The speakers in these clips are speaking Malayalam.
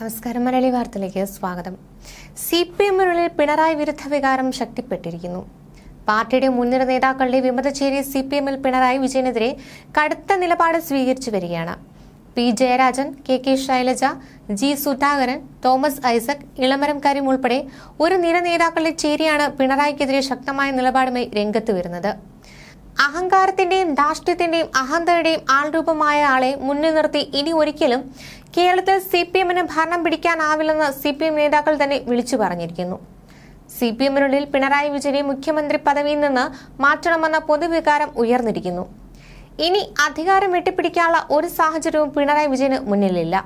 നമസ്കാരം. മലയാളി വാർത്തയിലേക്ക് സ്വാഗതം. സി പി എമ്മിനുള്ളിൽ പിണറായി വിരുദ്ധ വികാരം ശക്തിപ്പെട്ടിരിക്കുന്നു. പാർട്ടിയുടെ മുൻനിര നേതാക്കളുടെ വിമതചേരി സി പി എമ്മിൽ പിണറായി വിജയനെതിരെ കടുത്ത നിലപാട് സ്വീകരിച്ചു വരികയാണ്. P. Jayarajan K. K. Shailaja G. Sudhakaran Thomas Isaac Elamaram Kareem ഉൾപ്പെടെ ഒരു നിര നേതാക്കളുടെ ചേരിയാണ് പിണറായിക്കെതിരെ ശക്തമായ നിലപാടുമായി രംഗത്ത് വരുന്നത്. അഹങ്കാരത്തിന്റെയും ധാർഷ്ട്യത്തിന്റെയും അഹന്തയുടെയും ആൾരൂപമായ ആളെ മുന്നിൽ നിർത്തി ഇനി ഒരിക്കലും കേരളത്തിൽ സി പി എമ്മിന് ഭരണം പിടിക്കാനാവില്ലെന്ന് സി പി എം നേതാക്കൾ തന്നെ വിളിച്ചു പറഞ്ഞിരിക്കുന്നു. സി പി എമ്മിനുള്ളിൽ പിണറായി വിജയനെ മുഖ്യമന്ത്രി പദവിയിൽ നിന്ന് മാറ്റണമെന്ന പൊതുവികാരം ഉയർന്നിരിക്കുന്നു. ഇനി അധികാരം വെട്ടിപ്പിടിക്കാനുള്ള ഒരു സാഹചര്യവും പിണറായി വിജയന് മുന്നിലില്ല.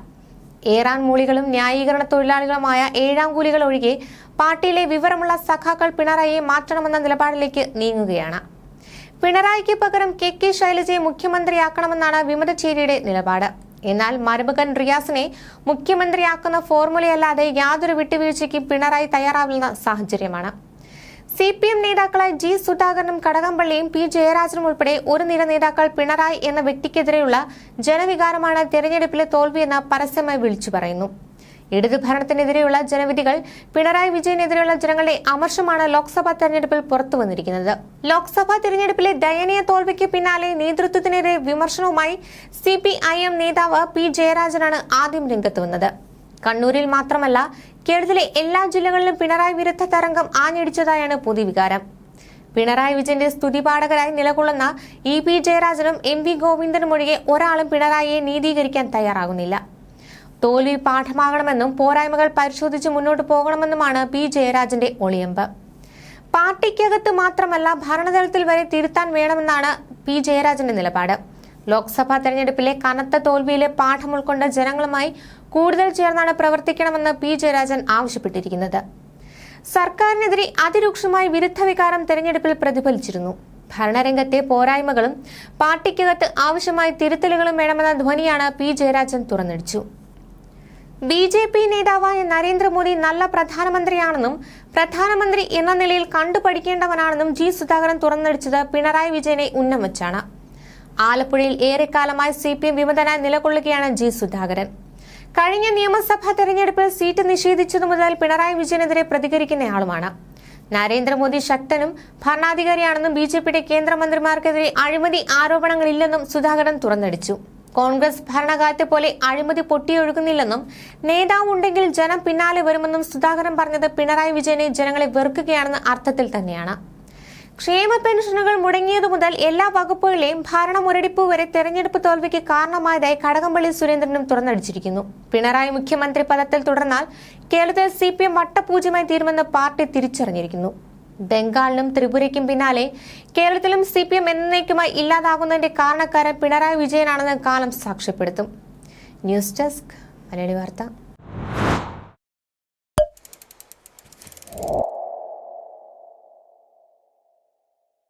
ഏറാൻ മൂളികളും ന്യായീകരണ തൊഴിലാളികളുമായ ഏഴാം കൂലികൾ ഒഴികെ പാർട്ടിയിലെ വിവരമുള്ള സഖാക്കൾ പിണറായിയെ മാറ്റണമെന്ന നിലപാടിലേക്ക് നീങ്ങുകയാണ്. പിണറായിക്ക് പകരം കെ കെ ശൈലജയെ മുഖ്യമന്ത്രിയാക്കണമെന്നാണ് വിമതചേരിയുടെ നിലപാട്. എന്നാൽ മരുമകൻ റിയാസിനെ മുഖ്യമന്ത്രിയാക്കുന്ന ഫോർമുലയല്ലാതെ യാതൊരു വിട്ടുവീഴ്ചയ്ക്കും പിണറായി തയ്യാറാവുന്ന സാഹചര്യമാണ്. സി പി എം നേതാക്കളായ ജി സുധാകരനും കടകംപള്ളിയും പി ജയരാജനും ഉൾപ്പെടെ ഒരു നിര നേതാക്കൾ പിണറായി എന്ന വ്യക്തിക്കെതിരെയുള്ള ജനവികാരമാണ് തെരഞ്ഞെടുപ്പിലെ തോൽവിയെന്ന് പരസ്യമായി വിളിച്ചു പറയുന്നു. ഇടതു ഭരണത്തിനെതിരെയുള്ള ജനവിധികൾ പിണറായി വിജയനെതിരെയുള്ള ജനങ്ങളുടെ അമർഷമാണ് ലോക്സഭാ തെരഞ്ഞെടുപ്പിൽ പുറത്തു വന്നിരിക്കുന്നത്. ലോക്സഭാ തെരഞ്ഞെടുപ്പിലെ ദയനീയ തോൽവിക്ക് പിന്നാലെ നേതൃത്വത്തിനെതിരെ വിമർശനവുമായി സി നേതാവ് പി ജയരാജനാണ് ആദ്യം രംഗത്ത് വന്നത്. കണ്ണൂരിൽ മാത്രമല്ല കേരളത്തിലെ എല്ലാ ജില്ലകളിലും പിണറായി വിരുദ്ധ തരംഗം ആഞ്ഞടിച്ചതായാണ് പൊതുവികാരം. പിണറായി വിജയന്റെ സ്തുതിപാഠകരായി നിലകൊള്ളുന്ന ഇ പി ജയരാജനും എം വി ഗോവിന്ദനും ഒഴികെ ഒരാളും പിണറായിയെ നീതീകരിക്കാൻ തയ്യാറാകുന്നില്ല. തോൽവി പാഠമാകണമെന്നും പോരായ്മകൾ പരിശോധിച്ച് മുന്നോട്ട് പോകണമെന്നുമാണ് പി ജയരാജന്റെ ഒളിയമ്പ്. പാർട്ടിക്കകത്ത് മാത്രമല്ല ഭരണതലത്തിൽ വരെ തിരുത്താൻ വേണമെന്നാണ് പി ജയരാജന്റെ നിലപാട്. ലോക്സഭാ തെരഞ്ഞെടുപ്പിലെ കനത്ത തോൽവിയിലെ പാഠം ഉൾക്കൊണ്ട് ജനങ്ങളുമായി കൂടുതൽ ചേർന്നാണ് പ്രവർത്തിക്കണമെന്ന് പി ജയരാജൻ ആവശ്യപ്പെട്ടിരിക്കുന്നത്. സർക്കാരിനെതിരെ അതിരൂക്ഷമായ വിരുദ്ധ വികാരം തെരഞ്ഞെടുപ്പിൽ പ്രതിഫലിച്ചിരുന്നു. ഭരണരംഗത്തെ പോരായ്മകളും പാർട്ടിക്കകത്ത് ആവശ്യമായ തിരുത്തലുകളും വേണമെന്ന ധ്വനിയാണ് പി ജയരാജൻ തുറന്നടിച്ചു. ബി ജെ പി നേതാവായ നരേന്ദ്രമോദി നല്ല പ്രധാനമന്ത്രിയാണെന്നും പ്രധാനമന്ത്രി എന്ന നിലയിൽ കണ്ടുപഠിക്കേണ്ടവനാണെന്നും ജി സുധാകരൻ തുറന്നടിച്ചത് പിണറായി വിജയനെ ഉന്നം വെച്ചാണ്. ആലപ്പുഴയിൽ ഏറെക്കാലമായി സി പി എം വിമതനായി നിലകൊള്ളുകയാണ് ജി സുധാകരൻ. കഴിഞ്ഞ നിയമസഭാ തെരഞ്ഞെടുപ്പിൽ സീറ്റ് നിഷേധിച്ചതു മുതൽ പിണറായി വിജയനെതിരെ പ്രതികരിക്കുന്നയാളുമാണ്. നരേന്ദ്രമോദി ശക്തനും ഭരണാധികാരിയാണെന്നും ബി ജെ പിയുടെ കേന്ദ്രമന്ത്രിമാർക്കെതിരെ അഴിമതി ആരോപണങ്ങളില്ലെന്നും സുധാകരൻ തുറന്നടിച്ചു. കോൺഗ്രസ് ഭരണകാലത്തെ പോലെ അഴിമതി പൊട്ടിയൊഴുകുന്നില്ലെന്നും നേതാവ് ഉണ്ടെങ്കിൽ ജനം പിന്നാലെ വരുമെന്നും സുധാകരൻ പറഞ്ഞത് പിണറായി വിജയനെ ജനങ്ങളെ വെറുക്കുകയാണെന്ന അർത്ഥത്തിൽ തന്നെയാണ്. ക്ഷേമ പെൻഷനുകൾ മുടങ്ങിയതു മുതൽ എല്ലാ വകുപ്പുകളെയും ഭരണമുരടിപ്പ് വരെ തെരഞ്ഞെടുപ്പ് തോൽവിക്ക് കാരണമായതായി കടകംപള്ളി സുരേന്ദ്രനും തുറന്നടിച്ചിരിക്കുന്നു. പിണറായി മുഖ്യമന്ത്രി പദത്തിൽ തുടർന്നാൽ കേരളത്തിൽ സി പി എം വട്ടപൂജ്യമായി തീരുമെന്ന് പാർട്ടി തിരിച്ചറിഞ്ഞിരിക്കുന്നു. ബംഗാളിനും ത്രിപുരയ്ക്കും പിന്നാലെ കേരളത്തിലും സി പി എം എന്നേക്കുമായി ഇല്ലാതാകുന്നതിന്റെ കാരണക്കാരൻ പിണറായി വിജയനാണെന്ന് കാലം സാക്ഷ്യപ്പെടുത്തും. ന്യൂസ് ഡെസ്ക് മലയാളി വാർത്ത.